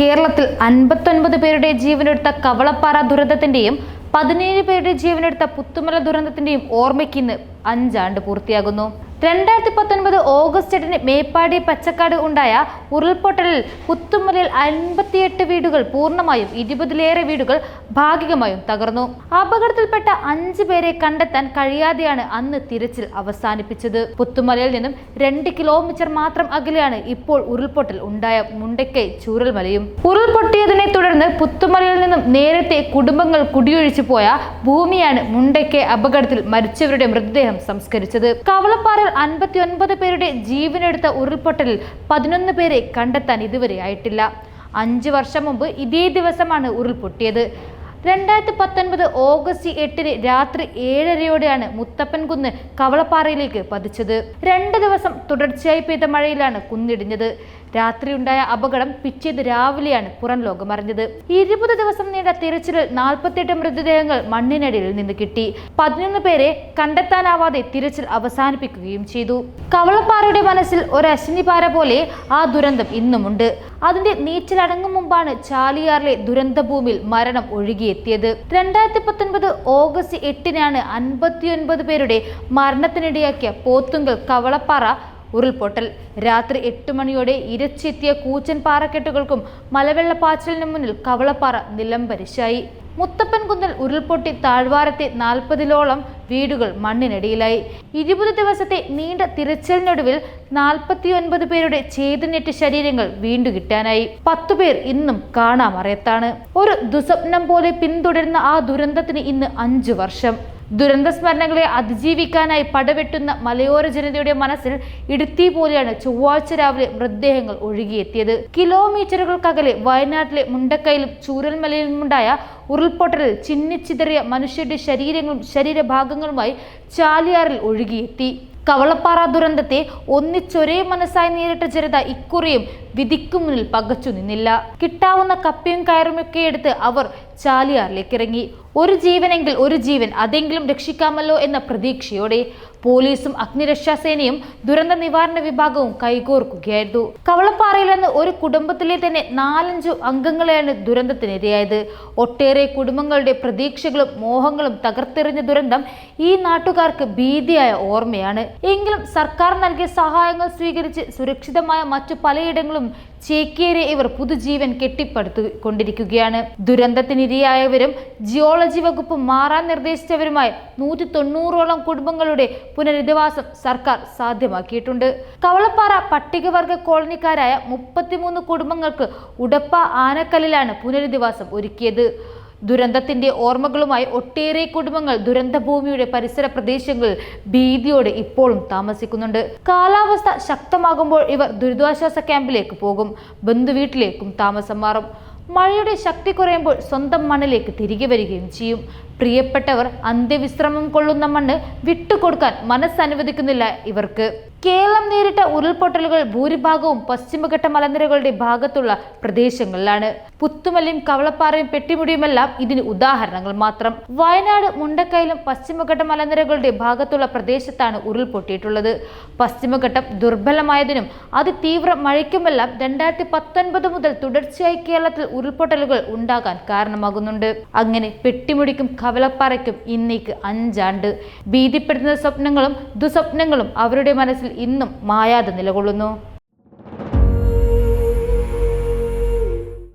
കേരളത്തിൽ അൻപത്തൊൻപത് പേരുടെ ജീവനെടുത്ത കവളപ്പാറ ദുരന്തത്തിന്റെയും പതിനേഴ് പേരുടെ ജീവനെടുത്ത പുത്തുമല ദുരന്തത്തിന്റെയും ഓർമ്മയ്ക്ക് ഇന്ന് അഞ്ചാണ്ട് പൂർത്തിയാകുന്നു. രണ്ടായിരത്തി പത്തൊൻപത് ഓഗസ്റ്റ് എട്ടിന് മേപ്പാടി പച്ചക്കാട് ഉണ്ടായ ഉരുൾപൊട്ടലിൽ പുത്തുമലയിൽ അൻപത്തിയെട്ട് വീടുകൾ പൂർണമായും ഇരുപതിലേറെ വീടുകൾ ഭാഗികമായും തകർന്നു. അപകടത്തിൽപ്പെട്ട അഞ്ച് പേരെ കണ്ടെത്താൻ കഴിയാതെയാണ് അന്ന് തിരച്ചിൽ അവസാനിപ്പിച്ചത്. പുത്തുമലയിൽ നിന്നും രണ്ട് കിലോമീറ്റർ മാത്രം അകലെയാണ് ഇപ്പോൾ ഉരുൾപൊട്ടൽ ഉണ്ടായ മുണ്ടക്കൈ ചൂരൽമലയും. ഉരുൾപൊട്ടിയതിനെ തുടർന്ന് പുത്തുമലയിൽ നിന്നും നേരത്തെ കുടുംബങ്ങൾ കുടിയൊഴിച്ചു പോയ ഭൂമിയാണ് മുണ്ടക്കൈ അപകടത്തിൽ മരിച്ചവരുടെ മൃതദേഹം സംസ്കരിച്ചത്. കവളപ്പാറയിൽ അൻപത്തി ഒൻപത് പേരുടെ ജീവനെടുത്ത ഉരുൾപൊട്ടലിൽ പതിനൊന്ന് പേരെ കണ്ടെത്താൻ ഇതുവരെ ആയിട്ടില്ല. അഞ്ച് വർഷം മുമ്പ് ഇതേ ദിവസമാണ് ഉരുൾപൊട്ടിയത്. രണ്ടായിരത്തി പത്തൊൻപത് ഓഗസ്റ്റ് എട്ടിന് രാത്രി ഏഴരയോടെയാണ് മുത്തപ്പൻകുന്ന് കവളപ്പാറയിലേക്ക് പതിച്ചത്. രണ്ട് ദിവസം തുടർച്ചയായി പെയ്ത മഴയിലാണ് കുന്നിടിഞ്ഞത്. രാത്രിയുണ്ടായ അപകടം പിറ്റേന്ന് രാവിലെയാണ് പുറം ലോകം അറിഞ്ഞത്. ഇരുപത് ദിവസം നീണ്ട തിരച്ചിലിൽ നാൽപ്പത്തിയെട്ട് മൃതദേഹങ്ങൾ മണ്ണിനടിയിൽ നിന്ന് കിട്ടി. പതിനൊന്ന് പേരെ കണ്ടെത്താനാവാതെ തിരച്ചിൽ അവസാനിപ്പിക്കുകയും ചെയ്തു. കവളപ്പാറയുടെ മനസ്സിൽ ഒരു അശ്വിനിപാര പോലെ ആ ദുരന്തം ഇന്നുമുണ്ട്. അതിന്റെ നീച്ചിലടങ്ങും മുമ്പാണ് ചാലിയാറിലെ ദുരന്തഭൂമിയിൽ മരണം ഒഴുകിയെത്തിയത്. രണ്ടായിരത്തി പത്തൊൻപത് ഓഗസ്റ്റ് എട്ടിനാണ് അൻപത്തിയൊൻപത് പേരുടെ മരണത്തിനിടയാക്കിയ പോത്തുങ്കൽ കവളപ്പാറ ഉരുൾപൊട്ടൽ. രാത്രി എട്ട് മണിയോടെ ഇരച്ചെത്തിയ കൂച്ചൻ പാറക്കെട്ടുകൾക്കും മലവെള്ളപ്പാച്ചിലിന് മുന്നിൽ കവളപ്പാറ നിലംപരിശായി മുത്തപ്പൻകുന്നിൽ ഉരുൾപൊട്ടി താഴ്വാരത്തെ നാൽപ്പതിലോളം വീടുകൾ മണ്ണിനടിയിലായി. ഇരുപത് ദിവസത്തെ നീണ്ട തിരച്ചിലിനൊടുവിൽ നാൽപ്പത്തിയൊൻപത് പേരുടെ ചേതനെറ്റ് ശരീരങ്ങൾ വീണ്ടു കിട്ടാനായി പത്തുപേർ ഇന്നും കാണാമറയത്താണ്. ഒരു ദുസ്വപ്നം പോലെ പിന്തുടരുന്ന ആ ദുരന്തത്തിന് ഇന്ന് അഞ്ചു വർഷം. ദുരന്ത സ്മരണകളെ അതിജീവിക്കാനായി പടവെട്ടുന്ന മലയോര ജനതയുടെ മനസ്സിൽ ഇടുത്തി പോലെയാണ് ചൊവ്വാഴ്ച രാവിലെ മൃതദേഹങ്ങൾ ഒഴുകിയെത്തിയത്. കിലോമീറ്ററുകൾക്കകലെ വയനാട്ടിലെ മുണ്ടക്കയിലും ചൂരൽമലയിലുമുണ്ടായ ഉരുൾപൊട്ടലിൽ ചിന്നിച്ചിതറിയ മനുഷ്യരുടെ ശരീരങ്ങളും ശരീരഭാഗങ്ങളുമായി ചാലിയാറിൽ ഒഴുകിയെത്തി. കവളപ്പാറ ദുരന്തത്തെ ഒന്നിച്ചൊരേ മനസ്സായി നേരിട്ട ജനത ഇക്കുറിയും വിധിക്കു മുന്നിൽ പകച്ചു നിന്നില്ല. കിട്ടാവുന്ന കപ്പിയും കയറുമൊക്കെ എടുത്ത് അവർ ചാലിയാറിലേക്ക് ഇറങ്ങി ഒരു ജീവനെങ്കിൽ ഒരു ജീവൻ അതെങ്കിലും രക്ഷിക്കാമല്ലോ എന്ന പ്രതീക്ഷയോടെ പോലീസും അഗ്നിരക്ഷാസേനയും ദുരന്ത നിവാരണ വിഭാഗവും കൈകോർക്കുകയായിരുന്നു. കവളപ്പാറയിൽ നിന്ന് ഒരു കുടുംബത്തിലെ തന്നെ നാലഞ്ചു അംഗങ്ങളെയാണ് ദുരന്തത്തിനിരയായത്. ഒട്ടേറെ കുടുംബങ്ങളുടെ പ്രതീക്ഷകളും മോഹങ്ങളും തകർത്തെറിഞ്ഞ ദുരന്തം ഈ നാട്ടുകാർക്ക് ഭീതിയായ ഓർമ്മയാണ്. എങ്കിലും സർക്കാർ നൽകിയ സഹായങ്ങൾ സ്വീകരിച്ച് സുരക്ഷിതമായ മറ്റു പലയിടങ്ങളും ചേക്കേറെ ഇവർ പുതുജീവൻ കെട്ടിപ്പടുത്തു കൊണ്ടിരിക്കുകയാണ് ദുരന്തത്തിനിരയായവരും ജിയോളജി വകുപ്പ് മാറാൻ നിർദ്ദേശിച്ചവരുമായി നൂറ്റി തൊണ്ണൂറോളം കുടുംബങ്ങളുടെ പുനരധിവാസം സർക്കാർ സാധ്യമാക്കിയിട്ടുണ്ട്. കവളപ്പാറ പട്ടികവർഗ കോളനിക്കാരായ മുപ്പത്തിമൂന്ന് കുടുംബങ്ങൾക്ക് ഉടപ്പ ആനക്കല്ലിലാണ് പുനരധിവാസം ഒരുക്കിയത്. ദുരന്തത്തിന്റെ ഓർമ്മകളുമായി ഒട്ടേറെ കുടുംബങ്ങൾ ദുരന്തഭൂമിയുടെ പരിസര പ്രദേശങ്ങളിൽ ഭീതിയോടെ ഇപ്പോഴും താമസിക്കുന്നുണ്ട്. കാലാവസ്ഥ ശക്തമാകുമ്പോൾ ഇവർ ദുരിതാശ്വാസ ക്യാമ്പിലേക്ക് പോകും. ബന്ധുവീട്ടിലേക്കും താമസം മാറും. മഴയുടെ ശക്തി കുറയുമ്പോൾ സ്വന്തം മണ്ണിലേക്ക് തിരികെ വരികയും ചെയ്യും. പ്രിയപ്പെട്ടവർ അന്ത്യവിശ്രമം കൊള്ളുന്ന മണ്ണ് വിട്ടുകൊടുക്കാൻ മനസ്സനുവദിക്കുന്നില്ല ഇവർക്ക്. കേരളം നേരിട്ട ഉരുൾപൊട്ടലുകൾ ഭൂരിഭാഗവും പശ്ചിമഘട്ട മലനിരകളുടെ ഭാഗത്തുള്ള പ്രദേശങ്ങളിലാണ്. പുത്തുമലയും കവളപ്പാറയും പെട്ടിമുടിയുമെല്ലാം ഇതിന് ഉദാഹരണങ്ങൾ മാത്രം. വയനാട് മുണ്ടക്കയിലും പശ്ചിമഘട്ട മലനിരകളുടെ ഭാഗത്തുള്ള പ്രദേശത്താണ് ഉരുൾപൊട്ടിയിട്ടുള്ളത്. പശ്ചിമഘട്ടം ദുർബലമായതിനും അതിതീവ്ര മഴയ്ക്കുമെല്ലാം രണ്ടായിരത്തി പത്തൊൻപത് മുതൽ തുടർച്ചയായി കേരളത്തിൽ ഉരുൾപൊട്ടലുകൾ ഉണ്ടാകാൻ കാരണമാകുന്നുണ്ട്. അങ്ങനെ പെട്ടിമുടിക്കും കവളപ്പാറയ്ക്കും ഇന്നേക്ക് അഞ്ചാണ്ട്. ഭീതിപ്പെടുത്തുന്ന സ്വപ്നങ്ങളും ദുസ്വപ്നങ്ങളും അവരുടെ മനസ്സിൽ ഇന്നും മായാതെ നിലകൊള്ളുന്നു.